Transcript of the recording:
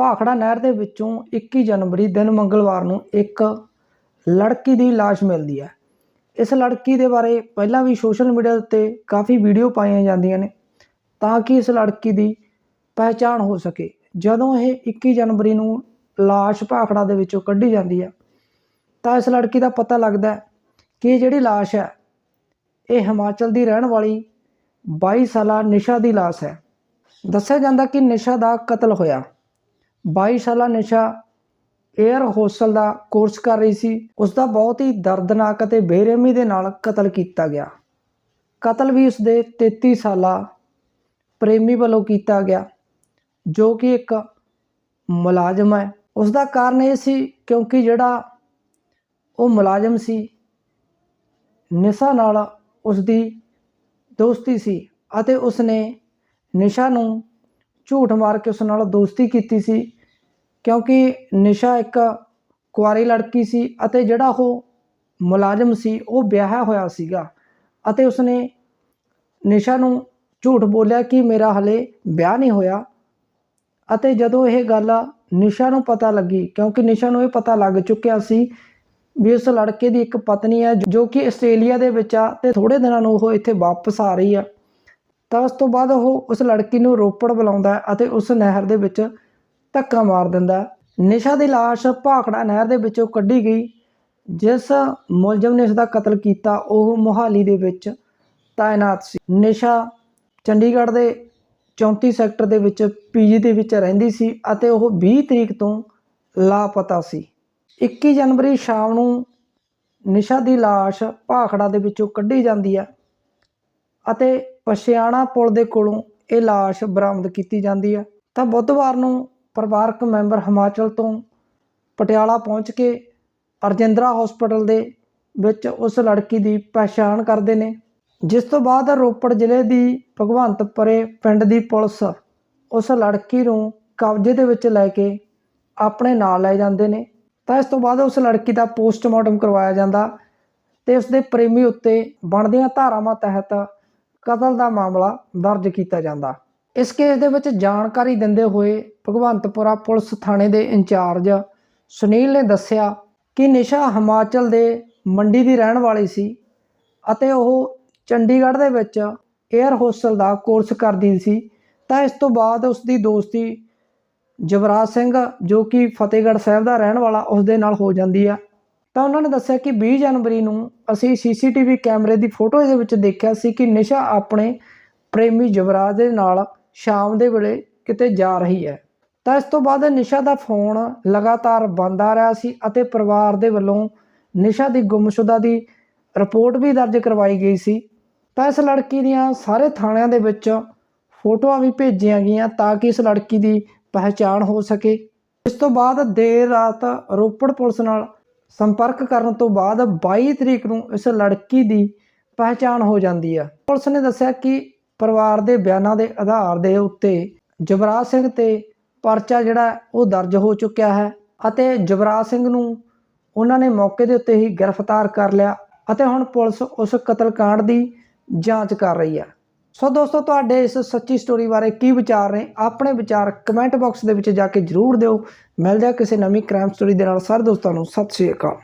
ਭਾਖੜਾ ਨਹਿਰ ਦੇ ਵਿੱਚੋਂ 21 ਜਨਵਰੀ, ਦਿਨ ਮੰਗਲਵਾਰ ਨੂੰ ਇੱਕ ਲੜਕੀ ਦੀ ਲਾਸ਼ ਮਿਲਦੀ ਹੈ। ਇਸ ਲੜਕੀ ਦੇ ਬਾਰੇ ਪਹਿਲਾਂ ਵੀ ਸੋਸ਼ਲ ਮੀਡੀਆ ਉੱਤੇ ਕਾਫੀ ਵੀਡੀਓ ਪਾਈਆਂ ਜਾਂਦੀਆਂ ਨੇ ਤਾਂ ਕਿ ਇਸ ਲੜਕੀ ਦੀ ਪਹਿਚਾਣ ਹੋ ਸਕੇ। ਜਦੋਂ ਇਹ 21 ਜਨਵਰੀ ਨੂੰ ਲਾਸ਼ ਭਾਖੜਾ ਦੇ ਵਿੱਚੋਂ ਕੱਢੀ ਜਾਂਦੀ ਹੈ, ਤਾਂ ਇਸ ਲੜਕੀ ਦਾ ਪਤਾ ਲੱਗਦਾ ਕਿ ਜਿਹੜੀ ਲਾਸ਼ ਹੈ, ਇਹ ਹਿਮਾਚਲ ਦੀ ਰਹਿਣ ਵਾਲੀ 22 ਸਾਲਾ ਨਿਸ਼ਾ ਦੀ ਲਾਸ਼ ਹੈ। ਦੱਸਿਆ ਜਾਂਦਾ ਕਿ ਨਿਸ਼ਾ ਦਾ ਕਤਲ ਹੋਇਆ। 22 ਸਾਲਾ ਨਿਸ਼ਾ 에ਅਰ ਹੋਸਟਲ ਦਾ ਕੋਰਸ ਕਰ ਰਹੀ ਸੀ। ਉਸ ਦਾ ਬਹੁਤ ਹੀ ਦਰਦਨਾਕ ਅਤੇ ਬੇਰਹਿਮੀ ਦੇ ਨਾਲ ਕਤਲ ਕੀਤਾ ਗਿਆ। ਕਤਲ ਵੀ ਉਸ ਦੇ 33 ਸਾਲਾ ਪ੍ਰੇਮੀ ਵੱਲੋਂ ਕੀਤਾ ਗਿਆ, ਜੋ ਕਿ ਇੱਕ ਮੁਲਾਜ਼ਮ ਹੈ। ਉਸ ਦਾ ਕਾਰਨ ਇਹ ਸੀ ਕਿਉਂਕਿ ਜਿਹੜਾ ਉਹ ਮੁਲਾਜ਼ਮ ਸੀ, ਨਿਸ਼ਾ ਨਾਲ ਉਸ ਦੀ ਦੋਸਤੀ ਸੀ ਅਤੇ ਉਸ ਨੇ ਨਿਸ਼ਾ ਨੂੰ ਝੂਠ ਮਾਰ ਕੇ ਉਸ ਨਾਲ ਦੋਸਤੀ ਕੀਤੀ ਸੀ, ਕਿਉਂਕਿ ਨਿਸ਼ਾ ਇੱਕ ਕੁਆਰੀ ਲੜਕੀ ਸੀ ਅਤੇ ਜਿਹੜਾ ਉਹ ਮੁਲਾਜ਼ਮ ਸੀ, ਉਹ ਵਿਆਹਿਆ ਹੋਇਆ ਸੀਗਾ ਅਤੇ ਉਸਨੇ ਨਿਸ਼ਾ ਨੂੰ ਝੂਠ ਬੋਲਿਆ ਕਿ ਮੇਰਾ ਹਲੇ ਵਿਆਹ ਨਹੀਂ ਹੋਇਆ। ਅਤੇ ਜਦੋਂ ਇਹ ਗੱਲ ਨਿਸ਼ਾ ਨੂੰ ਪਤਾ ਲੱਗੀ, ਕਿਉਂਕਿ ਨਿਸ਼ਾ ਨੂੰ ਇਹ ਪਤਾ ਲੱਗ ਚੁੱਕਿਆ ਸੀ ਵੀ ਉਸ ਲੜਕੇ ਦੀ ਇੱਕ ਪਤਨੀ ਹੈ ਜੋ ਕਿ ਆਸਟ੍ਰੇਲੀਆ ਦੇ ਵਿੱਚ ਆ ਤੇ ਥੋੜੇ ਦਿਨਾਂ ਨੂੰ ਉਹ ਇੱਥੇ ਵਾਪਸ ਆ ਰਹੀ ਆ। ਤਾਂ ਉਸ ਤੋਂ ਬਾਅਦ ਉਹ ਉਸ ਲੜਕੀ ਨੂੰ ਰੋਪੜ ਬੁਲਾਉਂਦਾ ਅਤੇ ਉਸ ਨਹਿਰ ਦੇ ਵਿੱਚ ਧੱਕਾ ਮਾਰ ਦਿੰਦਾ ਨਿਸ਼ਾ ਦੀ ਲਾਸ਼ ਭਾਖੜਾ ਨਹਿਰ ਦੇ ਵਿੱਚੋਂ ਕੱਢੀ ਗਈ, ਜਿਸ ਮੁਲਜ਼ਮ ਨੇ ਇਸ ਦਾ ਕਤਲ ਕੀਤਾ, ਉਹ ਮੋਹਾਲੀ ਦੇ ਵਿੱਚ ਤਾਇਨਾਤ ਸੀ। ਨਿਸ਼ਾ ਚੰਡੀਗੜ੍ਹ ਦੇ 34 ਸੈਕਟਰ ਦੇ ਵਿੱਚ ਪੀਜੀ ਦੇ ਵਿੱਚ ਰਹਿੰਦੀ ਸੀ ਅਤੇ ਉਹ 20 ਤਰੀਕ ਤੋਂ ਲਾਪਤਾ ਸੀ। 21 ਜਨਵਰੀ ਸ਼ਾਮ ਨੂੰ ਨਿਸ਼ਾ ਦੀ ਲਾਸ਼ ਭਾਖੜਾ ਦੇ ਵਿੱਚੋਂ ਕੱਢੀ ਜਾਂਦੀ ਹੈ। ਅਤੇ ਪਛਿਆਣਾ ਪੁਲ ਦੇ ਕੋਲੋਂ ਇਹ ਲਾਸ਼ ਬਰਾਮਦ ਕੀਤੀ ਜਾਂਦੀ ਹੈ। ਤਾਂ ਬੁੱਧਵਾਰ ਨੂੰ ਪਰਿਵਾਰਕ ਮੈਂਬਰ ਹਿਮਾਚਲ ਤੋਂ ਪਟਿਆਲਾ ਪਹੁੰਚ ਕੇ ਅਰਜਿੰਦਰਾ ਹਸਪੀਟਲ ਦੇ ਵਿੱਚ ਉਸ ਲੜਕੀ ਦੀ ਪਛਾਣ ਕਰਦੇ ਨੇ। ਜਿਸ ਤੋਂ ਬਾਅਦ ਰੋਪੜ ਜ਼ਿਲ੍ਹੇ ਦੀ ਭਗਵੰਤਪੁਰੇ ਪਿੰਡ ਦੀ ਪੁਲਿਸ ਉਸ ਲੜਕੀ ਨੂੰ ਕਬਜ਼ੇ ਦੇ ਵਿੱਚ ਲੈ ਕੇ ਆਪਣੇ ਨਾਲ ਲੈ ਜਾਂਦੇ ਨੇ। ਤਾਂ ਇਸ ਤੋਂ ਬਾਅਦ ਉਸ ਲੜਕੀ ਦਾ ਪੋਸਟਮਾਰਟਮ ਕਰਵਾਇਆ ਜਾਂਦਾ ਤੇ ਉਸ ਦੇ ਪ੍ਰੇਮੀ ਉੱਤੇ ਬਣਦੀਆਂ ਧਾਰਾਵਾਂ ਤਹਿਤ ਕਤਲ ਦਾ ਮਾਮਲਾ ਦਰਜ ਕੀਤਾ ਜਾਂਦਾ। ਇਸ ਕੇਸ ਦੇ ਵਿੱਚ ਜਾਣਕਾਰੀ ਦਿੰਦੇ ਹੋਏ ਭਗਵੰਤਪੁਰਾ ਪੁਲਿਸ ਥਾਣੇ ਦੇ ਇੰਚਾਰਜ ਸੁਨੀਲ ਨੇ ਦੱਸਿਆ ਕਿ ਨਿਸ਼ਾ ਹਿਮਾਚਲ ਦੇ ਮੰਡੀ ਦੀ ਰਹਿਣ ਵਾਲੀ ਸੀ ਅਤੇ ਉਹ ਚੰਡੀਗੜ੍ਹ ਦੇ ਵਿੱਚ 에ਅਰ ਹੋਸਟਲ ਦਾ ਕੋਰਸ ਕਰਦੀ ਸੀ। ਤਾਂ ਇਸ ਤੋਂ ਬਾਅਦ ਉਸ ਦੀ ਦੋਸਤੀ ਜਵਰਾਜ ਸਿੰਘ, ਜੋ ਕਿ ਫਤਿਹਗੜ੍ਹ ਸਾਹਿਬ ਦਾ ਰਹਿਣ ਵਾਲਾ ਉਸ ਦੇ ਨਾਲ ਹੋ ਜਾਂਦੀ ਆ। ਤਾਂ ਉਹਨਾਂ ਨੇ ਦੱਸਿਆ ਕਿ 20 ਜਨਵਰੀ ਨੂੰ ਅਸੀਂ ਸੀਸੀਟੀਵੀ ਕੈਮਰੇ ਦੀ ਫੋਟੋ ਦੇ ਵਿੱਚ ਦੇਖਿਆ ਸੀ ਕਿ ਨਿਸ਼ਾ ਆਪਣੇ ਪ੍ਰੇਮੀ ਜਵਰਾਜ ਦੇ ਨਾਲ ਸ਼ਾਮ ਦੇ ਵੇਲੇ ਕਿਤੇ ਜਾ ਰਹੀ ਹੈ। ਤਾਂ ਇਸ ਤੋਂ ਬਾਅਦ ਨਿਸ਼ਾ ਦਾ ਫੋਨ ਲਗਾਤਾਰ ਬੰਦ ਆ ਰਿਹਾ ਸੀ ਅਤੇ ਪਰਿਵਾਰ ਦੇ ਵੱਲੋਂ ਨਿਸ਼ਾ ਦੀ ਗੁੰਮਸ਼ੁਦਾ ਦੀ ਰਿਪੋਰਟ ਵੀ ਦਰਜ ਕਰਵਾਈ ਗਈ ਸੀ। ਤਾਂ ਇਸ ਲੜਕੀ ਦੀਆਂ ਸਾਰੇ ਥਾਣਿਆਂ ਦੇ ਵਿੱਚ ਫੋਟੋਆਂ ਵੀ ਭੇਜੀਆਂ ਗਈਆਂ ਤਾਂ ਕਿ ਇਸ ਲੜਕੀ ਦੀ ਪਹਿਚਾਣ ਹੋ ਸਕੇ। ਇਸ ਤੋਂ ਬਾਅਦ ਦੇਰ ਰਾਤ ਰੋਪੜ ਪੁਲਿਸ ਨਾਲ ਸੰਪਰਕ ਕਰਨ ਤੋਂ ਬਾਅਦ 22 ਤਰੀਕ ਨੂੰ ਇਸ ਲੜਕੀ ਦੀ ਪਹਿਚਾਣ ਹੋ ਜਾਂਦੀ ਆ। ਪੁਲਿਸ ਨੇ ਦੱਸਿਆ ਕਿ ਪਰਿਵਾਰ ਦੇ ਬਿਆਨਾਂ ਦੇ ਆਧਾਰ ਦੇ ਉੱਤੇ ਜਵਰਾਜ ਸਿੰਘ ਤੇ ਪਰਚਾ ਜਿਹੜਾ ਉਹ ਦਰਜ ਹੋ ਚੁੱਕਿਆ ਹੈ ਅਤੇ ਜਵਰਾਜ ਸਿੰਘ ਨੂੰ ਉਹਨਾਂ ਨੇ ਮੌਕੇ ਦੇ ਉੱਤੇ ਹੀ ਗ੍ਰਿਫਤਾਰ ਕਰ ਲਿਆ ਅਤੇ ਹੁਣ ਪੁਲਿਸ ਉਸ ਕਤਲकांड ਦੀ ਜਾਂਚ ਕਰ ਰਹੀ ਹੈ ਸੋ ਦੋਸਤੋ, ਤੁਹਾਡੇ ਇਸ ਸੱਚੀ ਸਟੋਰੀ ਬਾਰੇ ਕੀ ਵਿਚਾਰ ਨੇ, ਆਪਣੇ ਵਿਚਾਰ ਕਮੈਂਟ ਬਾਕਸ ਦੇ ਵਿੱਚ ਜਾ ਕੇ ਜਰੂਰ ਦਿਓ। ਮਿਲਦੇ ਹਾਂ ਕਿਸੇ ਨਵੀਂ ਕ੍ਰਾਈਮ ਸਟੋਰੀ ਦੇ ਨਾਲ। ਸਾਰੇ ਦੋਸਤਾਂ ਨੂੰ ਸਤਿ ਸ਼੍ਰੀ ਅਕਾਲ।